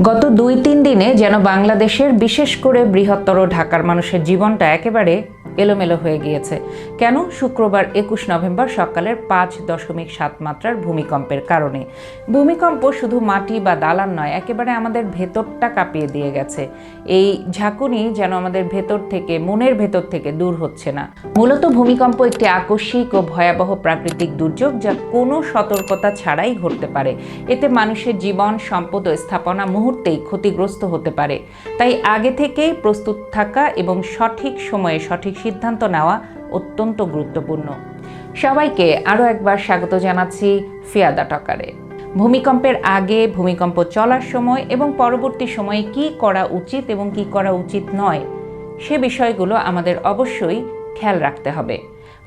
গত দুই তিন দিনে যেন বাংলাদেশের বিশেষ করে বৃহত্তর ঢাকার মানুষের জীবনটা একেবারে এলোমেলো হয়ে গিয়েছে। কেন? শুক্রবার একুশ নভেম্বর সকালের পাঁচ দশমিক সাত মাত্রার ভূমিকম্পের কারণে। ভূমিকম্প শুধু মাটি বা দালান নয়, একেবারে আমাদের ভেতরটা কাঁপিয়ে দিয়ে গেছে। এই ঝাঁকুনি যেন আমাদের ভেতর থেকে, মনের ভেতর থেকে দূর হচ্ছে না। মূলত ভূমিকম্প একটি আকস্মিক ও ভয়াবহ প্রাকৃতিক দুর্যোগ যা কোনো সতর্কতা ছাড়াই ঘটতে পারে। এতে মানুষের জীবন, সম্পদ ও স্থাপনা মুহূর্তেই ক্ষতিগ্রস্ত হতে পারে। তাই আগে থেকেই প্রস্তুত থাকা এবং সঠিক সময়ে সঠিক সিদ্ধান্ত নেওয়া অত্যন্ত গুরুত্বপূর্ণ। সবাইকে আরও একবার স্বাগত জানাচ্ছি ফিয়াদা টকারে ভূমিকম্পের আগে ভূমিকম্প চলার সময় এবং পরবর্তী সময়ে কি করা উচিত এবং কি করা উচিত নয়, সে বিষয়গুলো আমাদের অবশ্যই খেয়াল রাখতে হবে।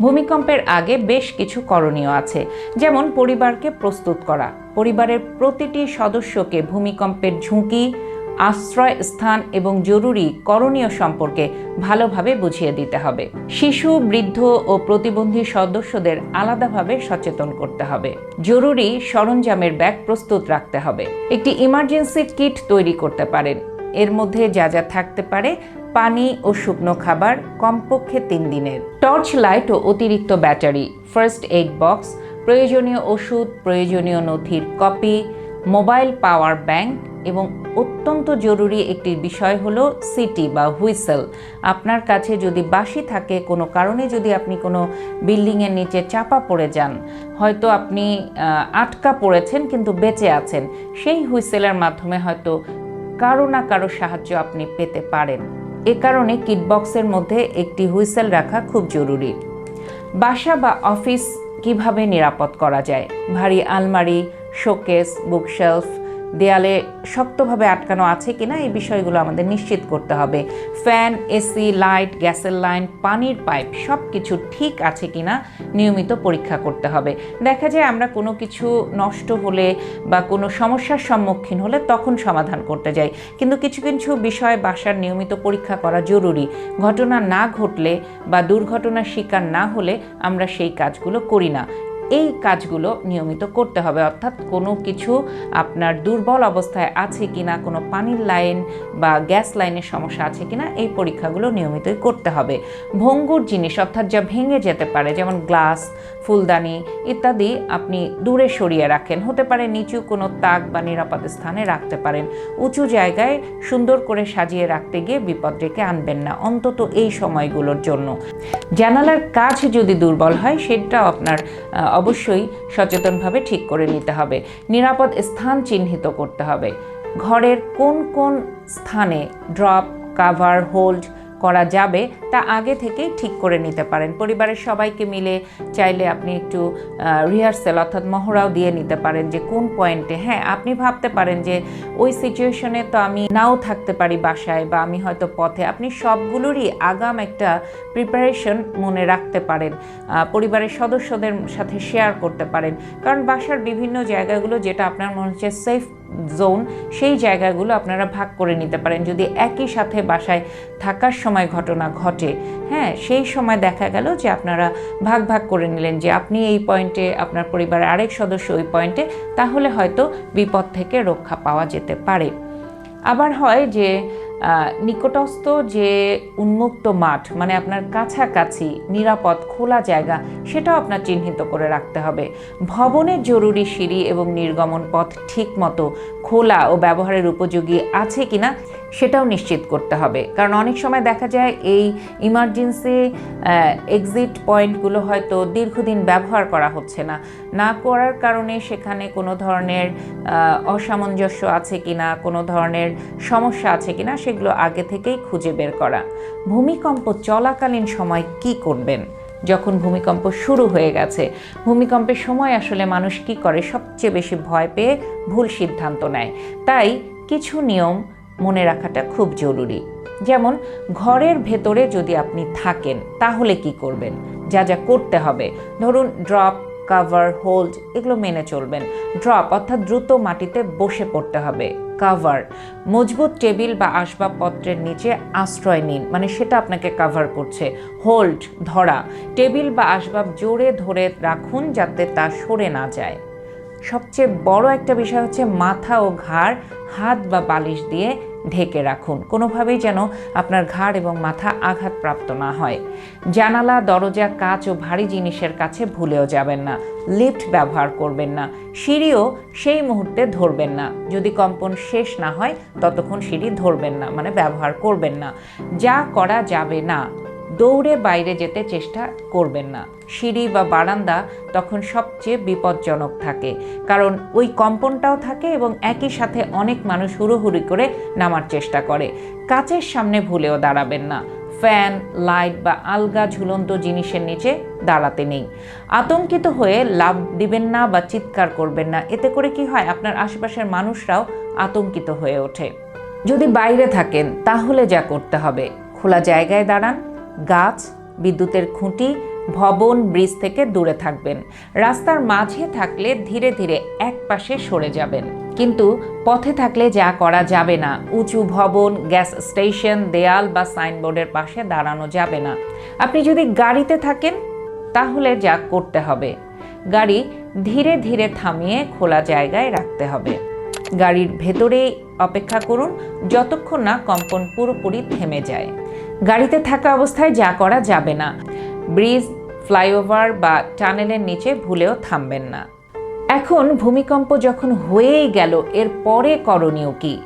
ভূমিকম্পের আগে বেশ কিছু করণীয় আছে, যেমন পরিবারকে প্রস্তুত করা, পরিবারের প্রতিটি সদস্যকে ভূমিকম্পের ঝুঁকি আশ্রয় স্থান এবং জরুরি করণীয় সম্পর্কে ভালোভাবে বুঝিয়ে দিতে হবে। শিশু, বৃদ্ধ ও প্রতিবন্ধী সদস্যদের আলাদাভাবে সচেতন করতে হবে। জরুরি সরঞ্জামের ব্যাগ প্রস্তুত রাখতে হবে। একটি ইমার্জেন্সি কিট তৈরি করতে পারেন। এর মধ্যে যা যা থাকতে পারে, পানি ও শুকনো খাবার কমপক্ষে তিন দিনের। টর্চ লাইট ও অতিরিক্ত ব্যাটারি ফার্স্ট এইড বক্স প্রয়োজনীয় ওষুধ, প্রয়োজনীয় নথির কপি মোবাইল পাওয়ার ব্যাংক এবং অত্যন্ত জরুরি একটি বিষয় হলো সিটি বা হুইসেল। আপনার কাছে যদি বাসি থাকে, কোনো কারণে যদি আপনি কোনো বিল্ডিংয়ের নিচে চাপা পড়ে যান, হয়তো আপনি আটকা পড়েছেন কিন্তু বেঁচে আছেন, সেই হুইসেলের মাধ্যমে হয়তো কারও না কারও সাহায্য আপনি পেতে পারেন। এ কারণে কিটবক্সের মধ্যে একটি হুইসেল রাখা খুব জরুরি। বাসা বা অফিস কীভাবে নিরাপদ করা যায়? ভারী আলমারি, শোকেস, বুকশেলফ দেয়ালে শক্তভাবে আটকানো আছে কিনা এই বিষয়গুলো আমাদের নিশ্চিত করতে হবে। ফ্যান, এসি, লাইট, গ্যাসের লাইন, পানির পাইপ সব কিছু ঠিক আছে কিনা নিয়মিত পরীক্ষা করতে হবে। দেখা যায় আমরা কোনো কিছু নষ্ট হলে বা কোনো সমস্যার সম্মুখীন হলে তখন সমাধান করতে যাই। কিন্তু কিছু কিছু বিষয় বাসার নিয়মিত পরীক্ষা করা জরুরি। ঘটনা না ঘটলে বা দুর্ঘটনার শিকার না হলে আমরা সেই কাজগুলো করি না। এই কাজগুলো নিয়মিত করতে হবে। অর্থাৎ কোনো কিছু আপনার দুর্বল অবস্থায় আছে কিনা, কোনো পানির লাইন বা গ্যাস লাইনের সমস্যা আছে কিনা, এই পরীক্ষাগুলো নিয়মিতই করতে হবে। ভঙ্গুর জিনিস, অর্থাৎ যা ভেঙে যেতে পারে, যেমন গ্লাস, ফুলদানি ইত্যাদি আপনি দূরে সরিয়ে রাখেন। হতে পারে নিচু কোনো তাক বা নিরাপদ স্থানে রাখতে পারেন। উঁচু জায়গায় সুন্দর করে সাজিয়ে রাখতে গিয়ে বিপদ ডেকে আনবেন না, অন্তত এই সময়গুলোর জন্য। জানালার কাজ যদি দুর্বল হয়, সেটাও আপনার অবশ্যই সচেতনভাবে ঠিক করে নিতে হবে। নিরাপদ স্থান চিহ্নিত করতে হবে। ঘরের কোন কোন স্থানে ড্রপ কাভার হোল্ড করা যাবে তা আগে থেকেই ঠিক করে নিতে পারেন। পরিবারের সবাইকে মিলে চাইলে আপনি একটু রিহার্সেল অর্থাৎ মহড়াও দিয়ে নিতে পারেন যে কোন পয়েন্টে হ্যাঁ আপনি ভাবতে পারেন যে ওই সিচুয়েশনে তো আমি নাও থাকতে পারি বাসায় বা আমি হয়তো পথে। আপনি সবগুলোরই আগাম একটা প্রিপারেশন মনে রাখতে পারেন। পরিবারের সদস্যদের সাথে শেয়ার করতে পারেন। কারণ বাসার বিভিন্ন জায়গাগুলো যেটা আপনার মনে হচ্ছে সেফ জোন সেই জায়গাগুলো আপনারা ভাগ করে নিতে পারেন। যদি একই সাথে বাসায় থাকার সময় ঘটনা ঘটে হ্যাঁ সেই সময় দেখা গেল যে আপনারা ভাগ ভাগ করে নিলেন যে আপনি এই পয়েন্টে আপনার পরিবারের আরেক সদস্য ওই পয়েন্টে তাহলে হয়তো বিপদ থেকে রক্ষা পাওয়া যেতে পারে। আবার হয় যে নিকটস্থ যে উন্মুক্ত মাঠ মানে আপনার কাছাকাছি নিরাপদ খোলা জায়গা, সেটাও আপনার চিহ্নিত করে রাখতে হবে। ভবনের জরুরি সিঁড়ি এবং নির্গমন পথ ঠিক মতো খোলা ও ব্যবহারের উপযোগী আছে কিনা সেটাও নিশ্চিত করতে হবে। কারণ অনেক সময় দেখা যায় এই ইমার্জেন্সি এক্সিট পয়েন্টগুলো হয়তো দীর্ঘদিন ব্যবহার করা হচ্ছে না। না করার কারণে সেখানে কোনো ধরনের অসামঞ্জস্য আছে কিনা, কোনো ধরনের সমস্যা আছে কি না সেগুলো আগে থেকেই খুঁজে বের করা। ভূমিকম্প চলাকালীন সময় কি করবেন? যখন ভূমিকম্প শুরু হয়ে গেছে, ভূমিকম্পের সময় আসলে মানুষ কি করে? সবচেয়ে বেশি ভয় পেয়ে ভুল সিদ্ধান্ত নেয়। তাই কিছু নিয়ম মনে রাখাটা খুব জরুরি। যেমন, ঘরের ভেতরে যদি আপনি থাকেন, তাহলে কি করবেন? যা যা করতে হবে। ধরুন, ড্রপ, কাভার, হোল্ড, এগুলো মেনে চলবেন। ড্রপ অর্থাৎ দ্রুত মাটিতে বসে পড়তে হবে। কাভার, মজবুত টেবিল বা আসবাবপত্রের নিচে আশ্রয় নিন মানে সেটা আপনাকে কাভার করছে। হোল্ড, ধরা, টেবিল বা আসবাব জোরে ধরে রাখুন যাতে তা সরে না যায়। সবচেয়ে বড় একটা বিষয় হচ্ছে মাথা ও ঘাড়, হাত বা বালিশ দিয়ে ঢেকে রাখুন। কোনোভাবেই যেন আপনার ঘাড় এবং মাথা আঘাতপ্রাপ্ত না হয়। জানালা, দরজা, কাচ ও ভারী জিনিসের কাছে ভুলেও যাবেন না। লিফট ব্যবহার করবেন না। সিঁড়িও সেই মুহূর্তে ধরবেন না। যদি কম্পন শেষ না হয়, ততক্ষণ সিঁড়ি ধরবেন না মানে ব্যবহার করবেন না। যা করা যাবে না। দৌড়ে বাইরে যেতে চেষ্টা করবেন না। সিঁড়ি বা বারান্দা তখন সবচেয়ে বিপজ্জনক থাকে, কারণ ওই কম্পনটাও থাকে এবং একই সাথে অনেক মানুষ হুড়োহুড়ি করে নামার চেষ্টা করে। কাচের সামনে ভুলেও দাঁড়াবেন না। ফ্যান, লাইট বা আলগা ঝুলন্ত জিনিসের নিচে দাঁড়াতে নেই। আতঙ্কিত হয়ে লাভ দিবেন না বা চিৎকার করবেন না। এতে করে কি হয়? আপনার আশেপাশের মানুষরাও আতঙ্কিত হয়ে ওঠে। যদি বাইরে থাকেন, তাহলে যা করতে হবে, খোলা জায়গায় দাঁড়ান গাছ, বিদ্যুতের খুঁটি, ভবন, ব্রিজ থেকে দূরে থাকবেন। রাস্তার মাঝে থাকলে ধীরে ধীরে এক পাশে সরে যাবেন। কিন্তু পথে থাকলে যা করা যাবে না। উঁচু ভবন, গ্যাস স্টেশন, দেয়াল বা সাইনবোর্ডের পাশে দাঁড়ানো যাবে না। আপনি যদি গাড়িতে থাকেন, তাহলে যা করতে হবে। গাড়ি ধীরে ধীরে থামিয়ে খোলা জায়গায় রাখতে হবে। গাড়ির ভেতরেই অপেক্ষা করুন, যতক্ষণ না কম্পন পুরোপুরি থেমে যায়। গাড়িতে থাকা অবস্থায় যা করা যাবে না। ব্রিজ, ফ্লাইওভার বা টানেলের নিচে ভুলেও থামবেন না। এখন ভূমিকম্প যখন হয়েই গেল, এর পরে করণীয় কি?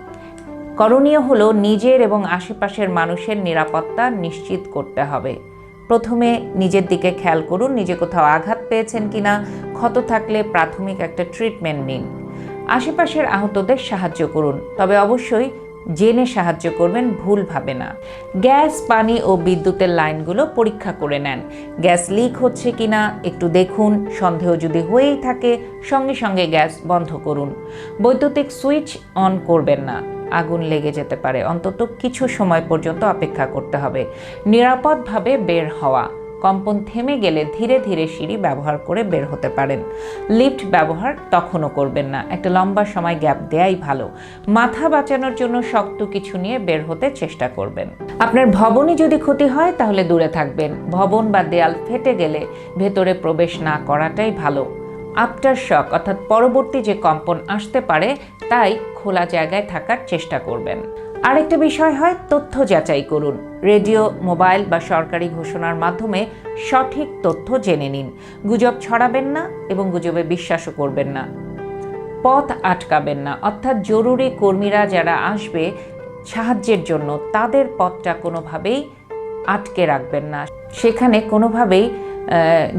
করণীয় হলো নিজের এবং আশেপাশের মানুষের নিরাপত্তা নিশ্চিত করতে হবে। প্রথমে নিজের দিকে খেয়াল করুন, নিজে কোথাও আঘাত পেয়েছেন কিনা, ক্ষত থাকলে প্রাথমিক একটা ট্রিটমেন্ট নিন। আশেপাশের আহতদের সাহায্য করুন, তবে অবশ্যই জেনে সাহায্য করবেন ভুলভাবে না। গ্যাস, পানি ও বিদ্যুতের লাইনগুলো পরীক্ষা করে নেন। গ্যাস লিক হচ্ছে কিনা একটু দেখুন, সন্দেহ যদি হয়েই থাকে, সঙ্গে সঙ্গে গ্যাস বন্ধ করুন। বৈদ্যুতিক সুইচ অন করবেন না, আগুন লেগে যেতে পারে। অন্তত কিছু সময় পর্যন্ত অপেক্ষা করতে হবে। নিরাপদভাবে বের হওয়া। কম্পন থেমে গেলে ধীরে ধীরে সিঁড়ি ব্যবহার করে বের হতে পারেন। লিফট ব্যবহার তখনও করবেন না। একটা লম্বা সময় গ্যাপ দেয়াই ভালো। মাথা বাঁচানোর জন্য শক্ত কিছু নিয়ে বের হতে চেষ্টা করবেন। আপনার ভবনই যদি ক্ষতি হয়, তাহলে দূরে থাকবেন। ভবন বা দেয়াল ফেটে গেলে ভেতরে প্রবেশ না করাটাই ভালো। আফটার শক, অর্থাৎ পরবর্তী যে কম্পন আসতে পারে, তাই খোলা জায়গায় থাকার চেষ্টা করবেন। আরেকটা বিষয় হয় তথ্য যাচাই করুন। রেডিও, মোবাইল বা সরকারি ঘোষণার মাধ্যমে সঠিক তথ্য জেনে নিন। গুজব ছড়াবেন না এবং গুজবে বিশ্বাসও করবেন না। পথ আটকাবেন না। অর্থাৎ জরুরি কর্মীরা যারা আসবে সাহায্যের জন্য, তাদের পথটা কোনোভাবেই আটকে রাখবেন না। সেখানে কোনোভাবেই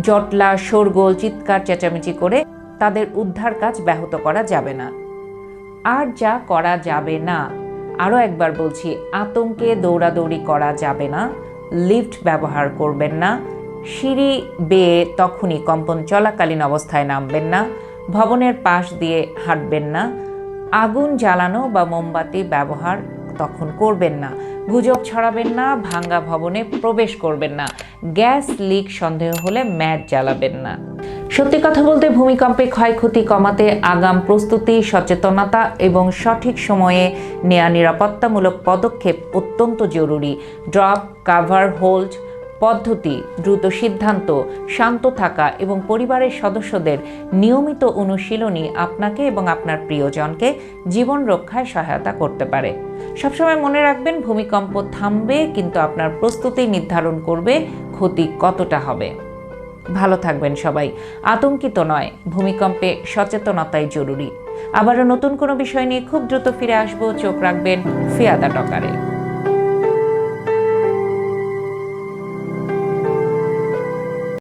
জটলা, শোরগোল, চিৎকার, চেঁচামেচি করে তাদের উদ্ধার কাজ ব্যাহত করা যাবে না। আর যা করা যাবে না আরও একবার বলছি, আতঙ্কে দৌড়াদৌড়ি করা যাবে না, লিফট ব্যবহার করবেন না, সিঁড়ি বেয়ে তখনই কম্পন চলাকালীন অবস্থায় নামবেন না, ভবনের পাশ দিয়ে হাঁটবেন না, আগুন জ্বালানো বা মোমবাতি ব্যবহার তখন করবেন না, গুজব ছড়াবেন না, ভাঙ্গা ভবনে প্রবেশ করবেন না, গ্যাস লিক সন্দেহ হলে ম্যাট জ্বালাবেন না। সত্যি কথা বলতে ভূমিকম্পে ক্ষয়ক্ষতি কমাতে আগাম প্রস্তুতি, সচেতনতা এবং সঠিক সময়ে নেয়া নিরাপত্তামূলক পদক্ষেপ অত্যন্ত জরুরি। ড্রপ, কাভার, হোল্ড পদ্ধতি, দ্রুত সিদ্ধান্ত, শান্ত থাকা এবং পরিবারের সদস্যদের নিয়মিত অনুশীলনী আপনাকে এবং আপনার প্রিয়জনকে জীবন রক্ষায় সহায়তা করতে পারে। সবসময় মনে রাখবেন, ভূমিকম্প থামবে, কিন্তু আপনার প্রস্তুতি নির্ধারণ করবে ক্ষতি কতটা হবে। ভালো থাকবেন সবাই। আতঙ্কিত নয়, ভূমিকম্পে সচেতনতাই জরুরি। আবারও নতুন কোনো বিষয় নিয়ে খুব দ্রুত ফিরে আসব, চোখ রাখবেন ফিয়াদা টকারে।